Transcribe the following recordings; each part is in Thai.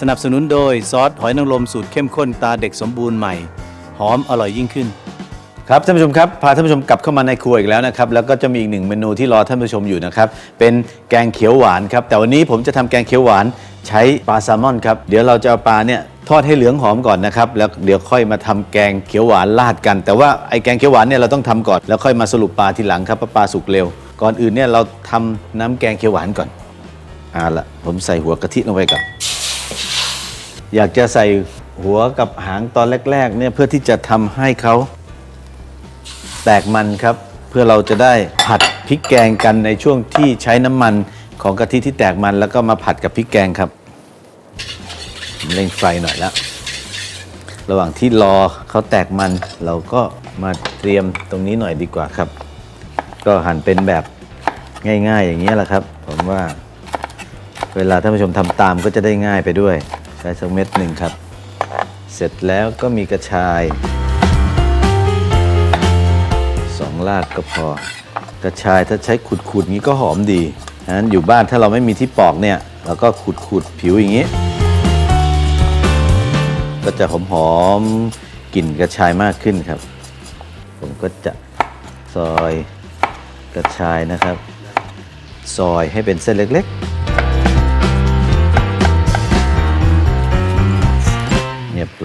สนับสนุนโดยซอสหอยนางรมสูตรเข้มข้นตาเด็กสมบูรณ์ใหม่ หอมอร่อยยิ่งขึ้น ครับท่านผู้ชมครับพาท่านผู้ชมกลับเข้ามาในครัวอีกแล้วนะครับแล้วก็จะมีอีกหนึ่งเมนูที่รอท่านผู้ชมอยู่นะครับเป็นแกงเขียวหวานครับแต่วันนี้ผมจะทำแกงเขียวหวานใช้ปลาแซลมอนครับเดี๋ยวเราจะเอาปลาเนี่ยทอดให้เหลืองหอมก่อนนะครับแล้วเดี๋ยวค่อยมาทำแกงเขียวหวานราดกัน แต่ว่าไอ้แกงเขียวหวานเนี่ยเราต้องทำก่อนแล้วค่อยมาสรุปปลาทีหลังครับเพราะปลาสุกเร็ว ก่อนอื่นเนี่ยเราทำน้ำแกงเขียวหวานก่อน เอาละผมใส่หัวกะทิลงไปก่อน อยากจะใส่หัวกับหางตอนแรกๆเนี่ยเพื่อที่จะทำให้เขาแตกมันครับ เพื่อเราจะได้ผัดพริกแกงกันในช่วงที่ใช้น้ำมันของกะทิที่แตกมันแล้วก็มาผัดกับพริกแกงครับเร่งไฟหน่อยแล้วระหว่างที่รอเขาแตกมันเราก็มาเตรียมตรงนี้หน่อยดีกว่าครับ ก็หั่นเป็นแบบง่ายๆ อย่างนี้แหละครับ ผมว่า เวลาท่านผู้ชมทำตามก็จะได้ง่ายไปด้วย ใช้สักเม็ดหนึ่งครับ เสร็จแล้วก็มีกระชายสองรากก็พอ กระชายถ้าใช้ขูดๆงี้ก็หอมดีฉะนั้นอยู่บ้านถ้าเราไม่มีที่ปอกเนี่ยเราก็ขูดๆผิวอย่างนี้ ก็จะหอมๆกลิ่นกระชายมากขึ้นครับ ผมก็จะซอยกระชายนะครับ ซอยให้เป็นเส้นเล็กๆ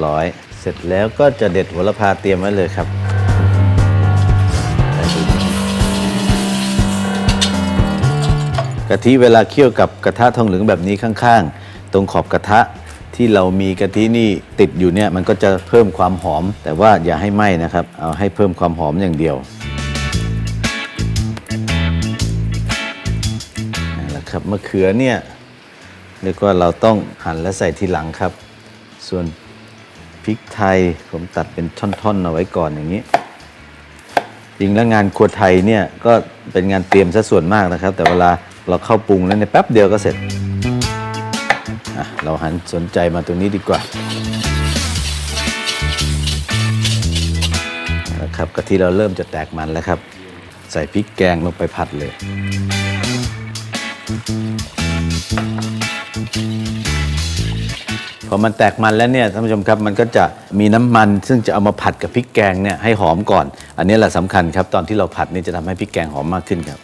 ร้อย เสร็จแล้วก็จะเด็ดโหัวละพาเตรียมไว้เลยครับกะทิเวลาเคี่ยวกับกระทะทองเหลืองแบบนี้ข้างๆ ตรงขอบกระทะที่เรามีกะทินี่ติดอยู่เนี่ยมันก็จะเพิ่มความหอม แต่ว่าอย่าให้ไหม้นะครับ เอาให้เพิ่มความหอมอย่างเดียวนั่นแหละครับมะเขือเนี่ยเรียกว่าเราต้องหั่นและใส่ทีหลังครับ ส่วน พริกไทยผมตัดเป็นท่อนๆเอาไว้ก่อนอย่างนี้ จริงแล้วงานครัวไทยเนี่ยก็เป็นงานเตรียมซะส่วนมากนะครับ แต่เวลาเราเข้าปรุงแล้วในแป๊บเดียวก็เสร็จ เราหันสนใจมาตรงนี้ดีกว่านะครับกะทิเราเริ่มจะแตกมันแล้วครับ ใส่พริกแกงลงไปผัดเลย พอมันแตกมันแล้วเนี่ยท่านผู้ชมครับมันก็จะมีน้ำมัน ซึ่งจะเอามาผัดกับพริกแกงเนี่ยให้หอมก่อน อันนี้แหละสำคัญครับ ตอนที่เราผัดนี่จะทำให้พริกแกงหอมมากขึ้นครับ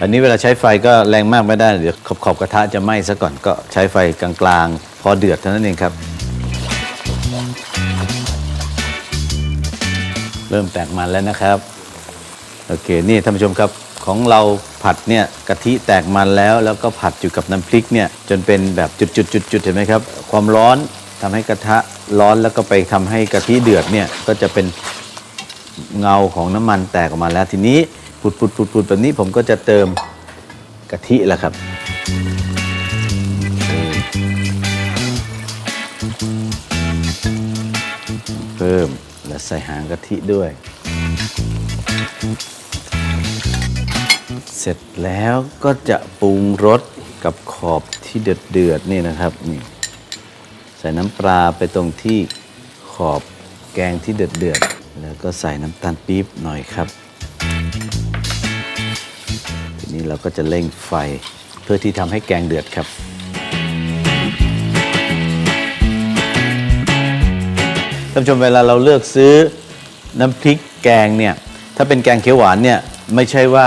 อันนี้เวลาใช้ไฟก็แรงมากไม่ได้เดี๋ยวขอบขอบกระทะจะไหม้ซะก่อนก็ใช้ไฟกลางๆ พอเดือดเท่านั้นเองครับ เริ่มแตกมันแล้วนะครับโอเค นี่ท่านผู้ชมครับ ของเราผัดเนี่ยกะทิแตกมันแล้ว แล้วก็ผัดอยู่กับน้ำพริกเนี่ยจนเป็นแบบจุดๆๆเห็นไหมครับ ความร้อนทำให้กระทะร้อนแล้วก็ไปทำให้กะทิเดือดเนี่ยก็จะเป็นเงาของน้ำมันแตกออกมาแล้วทีนี้ปุดๆๆๆแบบนี้ผมก็จะเติมกะทิแหละครับ เพิ่มและใส่หางกะทิด้วย ร็จแล้วก็จะปรุงรสกับขอบที่เดือดเดือดๆนี่นะครับนี่ใส่น้ำปลาไปตรงที่ขอบแกงที่เดือดเดือดๆแล้วก็ใส่น้ำตาลปี๊บหน่อยครับ ทีนี้เราก็จะเร่งไฟเพื่อที่ทำให้แกงเดือดครับท่านผู้ชมเวลาเราเลือกซื้อน้ำพริกแกงเนี่ยถ้าเป็นแกงเขียวหวานเนี่ยไม่ใช่ว่า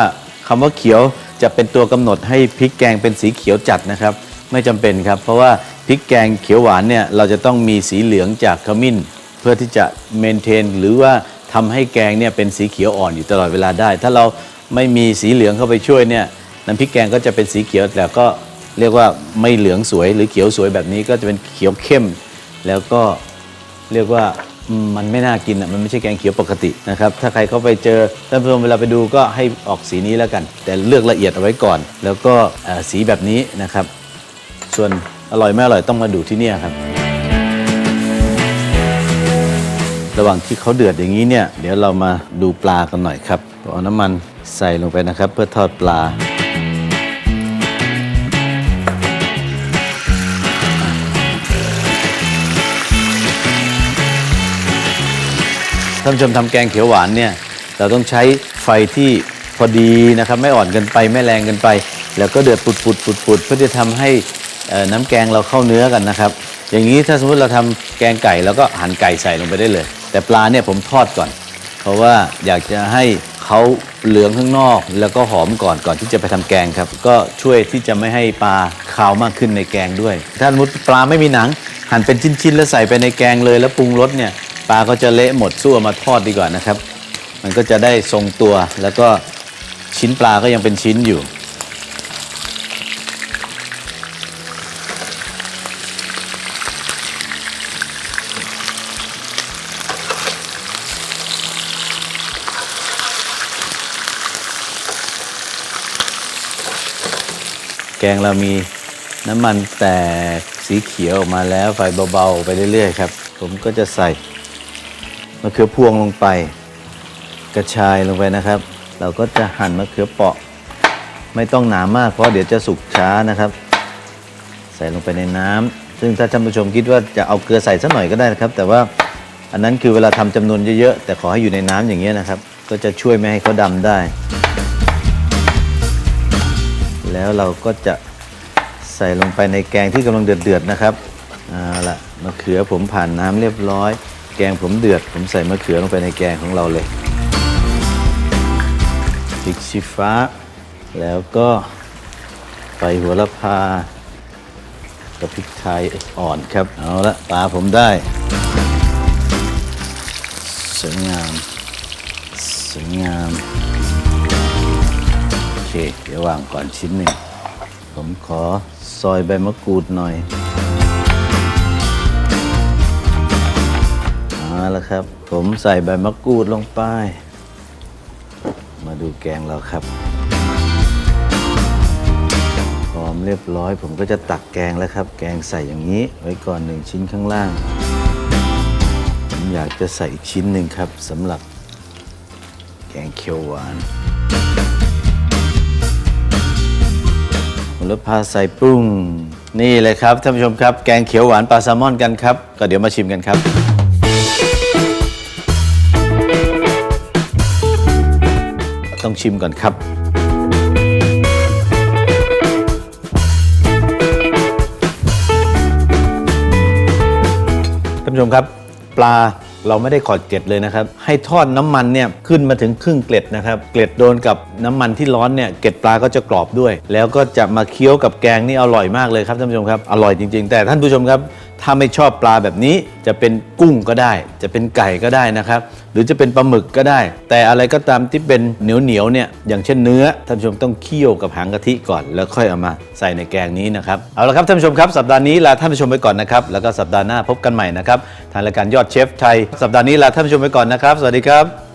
คำว่าเขียวจะเป็นตัวกำหนดให้พริกแกงเป็นสีเขียวจัดนะครับ ไม่จำเป็นครับ เพราะว่าพริกแกงเขียวหวานเนี่ยเราจะต้องมีสีเหลืองจากขมิ้น เพื่อที่จะเมนเทน หรือว่าทำให้แกงเนี่ยเป็นสีเขียวอ่อนอยู่ตลอดเวลาได้ ถ้าเราไม่มีสีเหลืองเข้าไปช่วยเนี่ยน้ำพริกแกงก็จะเป็นสีเขียวแต่ก็เรียกว่าไม่เหลืองสวยหรือเขียวสวยแบบนี้ก็จะเป็นเขียวเข้ม แล้วก็เรียกว่า มันไม่น่ากินอะมันไม่ใช่แกงเขียวปกตินะครับถ้าใครเข้าไปเจอท่านผู้ชมเวลาไปดูก็ให้ออกสีนี้แล้วกัน แต่เลือกละเอียดเอาไว้ก่อน แล้วก็สีแบบนี้นะครับ ส่วนอร่อยไม่อร่อยต้องมาดูที่นี่ครับ ระหว่างที่เขาเดือดอย่างนี้เนี่ย เดี๋ยวเรามาดูปลากันหน่อยครับเอาน้ำมันใส่ลงไปนะครับ เพื่อทอดปลาานผู้ชมทำแกงเขียวหวานเนี่ยเราต้องใช้ไฟที่พอดีนะครับ ไม่อ่อนเกินไปไม่แรงเกินไป แล้วก็เดือดปุดปุดปุดปุดเพื่อจะทำให้เอ่อน้ำแกงเราเข้าเนื้อกันนะครับ อย่างนี้ถ้าสมมติเราทำแกงไก่แล้วก็หั่นไก่ใส่ลงไปได้เลย แต่ปลาเนี่ยผมทอดก่อน เพราะว่าอยากจะให้เขาเหลืองข้างนอก แล้วก็หอมก่อนก่อนที่จะไปทำแกงครับ ก็ช่วยที่จะไม่ให้ปลาคาวมากขึ้นในแกงด้วย ถ้าสมมติปลาไม่มีหนัง หั่นเป็นชิ้นๆ แล้วใส่ไปในแกงเลยแล้วปรุงรสเนี่ย ปลาก็จะเละหมดสู้เอามาทอดดีกว่านะครับ มันก็จะได้ทรงตัวแล้วก็ชิ้นปลาก็ยังเป็นชิ้นอยู่แกงเรามีน้ำมันแตกสีเขียวออกมาแล้วไฟเบา ๆ ไปเรื่อย ๆ ครับ ผมก็จะใส่ มะเขือพวงลงไป กระชายลงไปนะครับ เราก็จะหั่นมะเขือเปาะ ไม่ต้องหนามาก เพราะเดี๋ยวจะสุกช้านะครับ ใส่ลงไปในน้ำซึ่งถ้าท่านผู้ชมคิดว่าจะเอาเกลือใส่สักหน่อยก็ได้นะครับ แต่ว่าอันนั้นคือเวลาทำจำนวนเยอะๆแต่ขอให้อยู่ในน้ำอย่างเงี้ยนะครับ ก็จะช่วยไม่ให้เขาดำได้ แล้วเราก็จะใส่ลงไปในแกงที่กำลังเดือดๆนะครับเอาละมะเขือผมผ่านน้ำเรียบร้อย แกงผมเดือด ผมใส่มะเขือลงไปในแกงของเราเลยพริกชี้ฟ้า แล้วก็ใบหัวละพา กับพริกไทยอ่อนครับ เอาละปลาผมได้สวยงามสวยงามโอเคเดี๋ยววางก่อนชิ้นหนึ่ง ผมขอซอยใบมะกรูดหน่อย เอาละครับ ผมใส่ใบมะกรูดลงไป มาดูแกงเราครับ พร้อมเรียบร้อย ผมก็จะตักแกงแล้วครับ แกงใส่อย่างนี้ ไว้ก่อนหนึ่งชิ้นข้างล่าง ผมอยากจะใส่อีกชิ้นหนึ่งครับสำหรับแกงเขียวหวานแล้วพาใส่ปรุงนี่เลยครับท่านผู้ชมครับ แกงเขียวหวานปลาแซลมอนกันครับ ก็เดี๋ยวมาชิมกันครับ ต้องชิมก่อนครับ ท่านผู้ชมครับ ปลาเราไม่ได้ขอดเกล็ดเลยนะครับ ให้ทอดน้ำมันเนี่ยขึ้นมาถึงครึ่งเกล็ดนะครับ เกล็ดโดนกับน้ำมันที่ร้อนเนี่ยเกล็ดปลาก็จะกรอบด้วย แล้วก็จะมาเคี้ยวกับแกงนี่อร่อยมากเลยครับท่านผู้ชมครับ อร่อยจริง ๆ แต่ท่านผู้ชมครับ ถ้าไม่ชอบปลาแบบนี้จะเป็นกุ้งก็ได้ จะเป็นไก่ก็ได้นะครับ หรือจะเป็นปลาหมึกก็ได้ แต่อะไรก็ตามที่เป็นเหนียวเหนียวๆเนี่ยอย่างเช่นเนื้อท่านผู้ชมต้องเคี่ยวกับหางกะทิก่อน แล้วค่อยเอามาใส่ในแกงนี้นะครับเอาละครับท่านผู้ชมครับสัปดาห์นี้ลาท่านผู้ชมไปก่อนนะครับแล้วก็สัปดาห์หน้าพบกันใหม่นะครับทางรายการยอดเชฟไทยสัปดาห์นี้ลาท่านผู้ชมไปก่อนนะครับ สวัสดีครับ